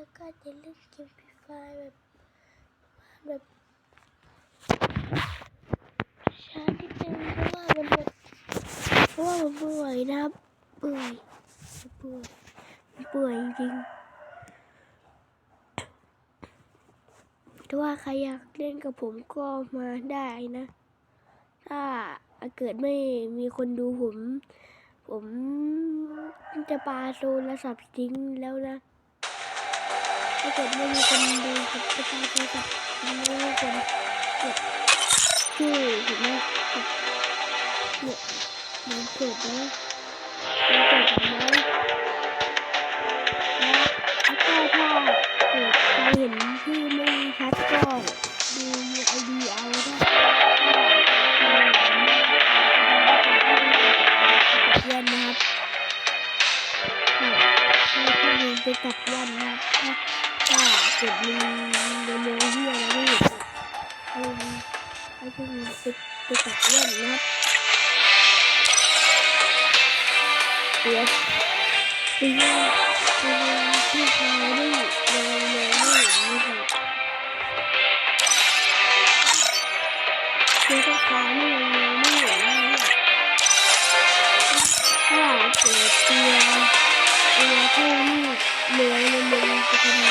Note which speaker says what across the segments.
Speaker 1: แล้วก็จะเล่นเกมฟรีไฟแบบแบบช้านิดนึงเพราะว่ามันแบบเพราะว่ามันเบื่อยนะครับเบื่อยเบื่อยเบื่อยจริงถ้าว่าใครอยากเล่นกับผมก็มาได้นะ ถ้าเกิดไม่มีคนดูผม ผมจะปาโซนและสับทิ้งแล้วนะาเกิดไม่มีคนดูผมจะตาโซนสับไม่มีคนกดชื่อผมนะเนี่ยมันเกิดแล้ว เดี๋ยวปีนี้ปีนี้ที่เขาได้โมโมไม่เห็นนี่ค่ะคือถ้าเขาไม่โมโมไม่เห็นนี่ถ้าเกิดเตียงเออถ้านี่เหลือในมือจะทำไง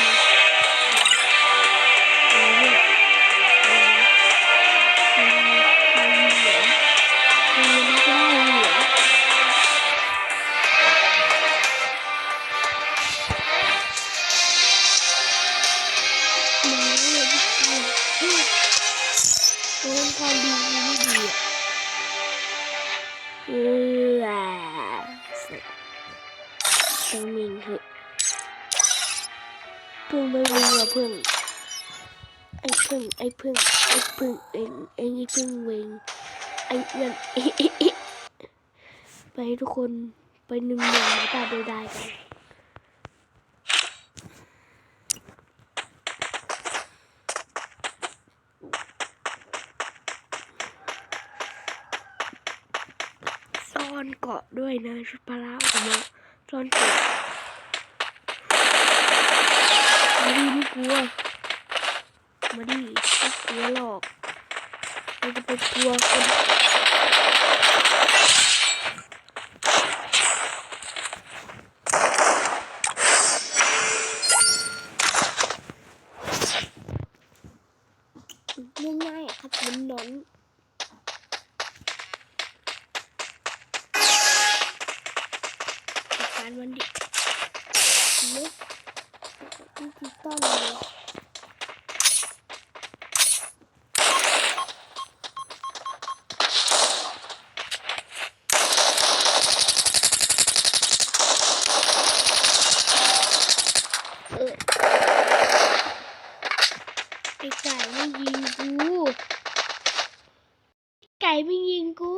Speaker 1: พึ่งไม่รู้ว่าพึ่งไอ้พึ่งไอ้พึ่งไอ้พึ่งเองเองไอ้พึ่งเวงไอ้เอื้อนไปทุกคนไปหนึ่งหนึ่งตาเดียวดายกันซ่อนเกาะด้วยนะชุดพละผมอะซ่อนเกาะ มาดิไม่กลัว มาดิไม่กลัวหรอกเราจะไปกลัวคนง่ายๆครับมันนอนการมันดิเล็ก ดิจิตอลเลยเออไอ้ไก่ไม่ยิงกูไอ้ไก่ไม่ยิงกู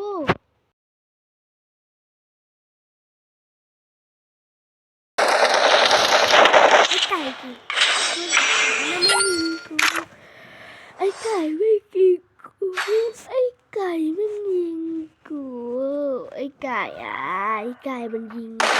Speaker 1: ไอ้ไก่กูมันไม่ยิงกูไอ้ไก่ไม่ยิงกูไอ้ไก่ไม่ยิงกู ไก่อะไอ้ไก่มันยิงกู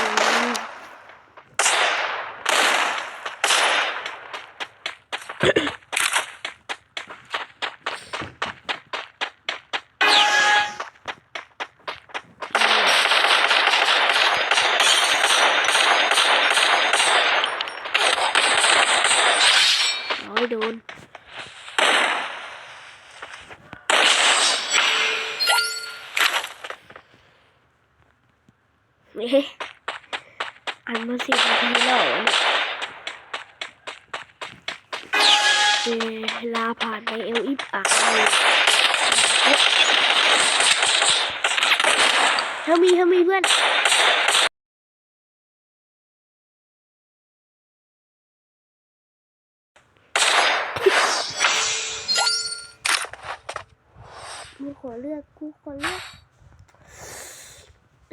Speaker 1: น้อยโดน เอ๊ะอันมาสิบนาทีแล้วเหรอเวลาผ่านไปเอลอิบอะเลยเอ๊ะเธอมีเธอมีเพื่อนกูขอเลือกกูขอเลือก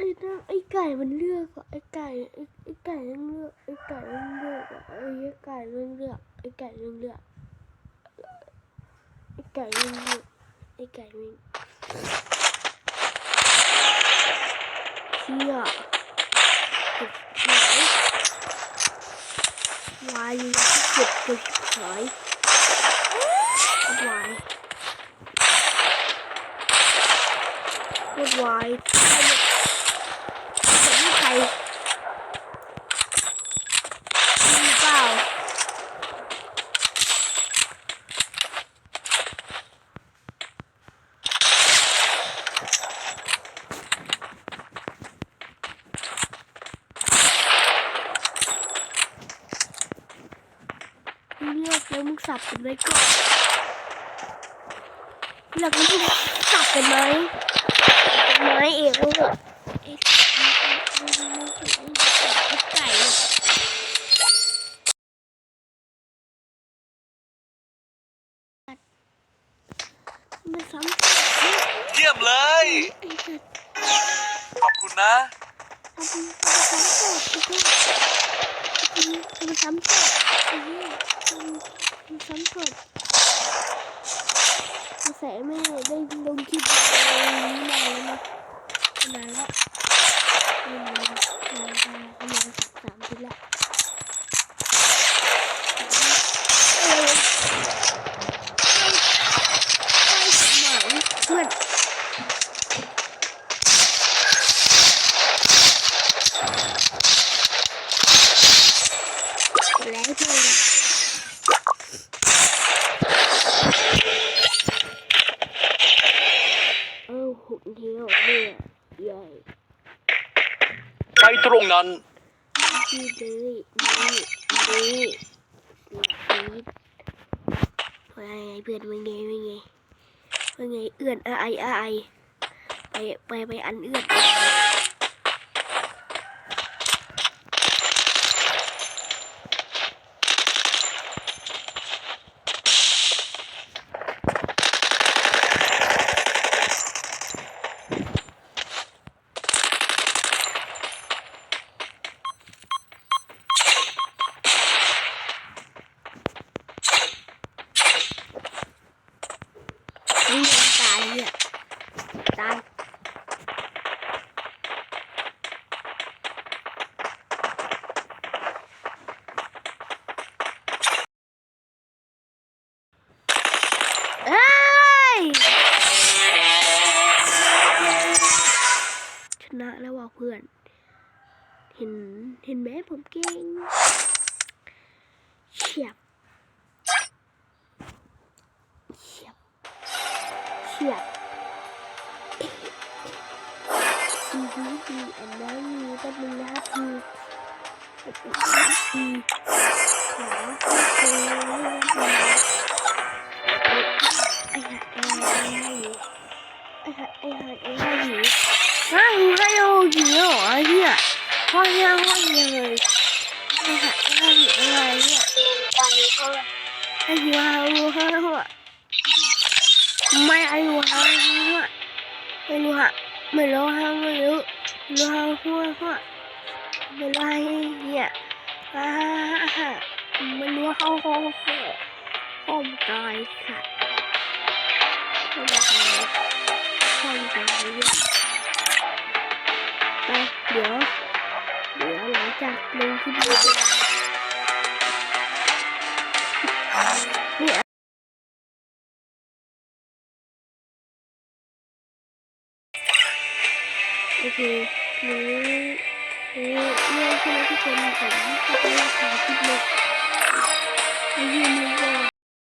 Speaker 1: ไอ้นั่นไอ้ไก่มันเลือกอะไอ้ไก่ไอ้ไอ้ไก่มันเลือกไอ้ไก่มันเลือกอะไอ้ไก่มันเลือกไอ้ไก่มันเลือกไอ้ไก่มันเลือกไอ้ไก่มันเชี่ยไหนไหนวายอยู่ที่เจ็บตัวหายวายกดวายใครเนี่ยเป็นใครมีเปล่าเลือกแล้วมึง สับกันไว้ก่อนหลักมันสับกันไหมไม้เองเลยไอ้ไก่มันซ้ำ
Speaker 2: เยี่ยมเลย
Speaker 1: ไอ้สัตว์
Speaker 2: ขอบคุณนะ
Speaker 1: ทำมันซ้ำโจทย์ทำมันซ้ำโจทย์ไอ้เหี้ยทำมันซ้ำโจทย์กระแสไม่ได้ลงคลิปนี้นานแล้วนะนานแล้วนานแล้วนานแล้วประมาณสักสามอาทิตย์ละเออเพื่อนแล้วเพื่อนเออหุบเที่ยวเนี่ยใหญ่
Speaker 2: นั้น
Speaker 1: ที่เลยนี่นี่นี่ว่าไงเพื่อนว่าไงว่าไงว่าไงเอื้อนอายอายไปไปไปอันเอื้อนยังตายเนี่ยตายเอ้ยช นะแล้วว่ะเพื่อน เห็นเห็นไหมผมเก่งเฉียบเฉียบเฉียบอือหือมีอันนั้นมีแป๊บนึงนะครับคือคือขอเอไอ้ห่าไอ้ห่าไอ้ห่าไอ้ห่าไอ้ห่า ไอ้ห่าหิวฮะหิวให้โอ้หิวเหรอไอ้เหี้ยห้อยยังห้อยยังเลยไอ้ห่าไอ้ห่าหิวอะไรเนี่ยไอ้หิวฮะหิวฮะหัวไม่ไอ้หิวฮะหัวไม่รู้ฮะไม่รู้ฮะไม่รู้รู้ฮะหัวหัวไม่รู้ฮะเหี้ยอ่าฮะไม่รู้ฮะหัวหัวห้องตายสัตว์ห้องตายห้องตายเนี่ย ไปเดี๋ยว เดี๋ยวหลังจากลงคลิปนี้เนี่ยโอเคนี้นี้เรื่องที่ทุกคนผมจะไปถ่ายคลิปเลยให้ยืนยัน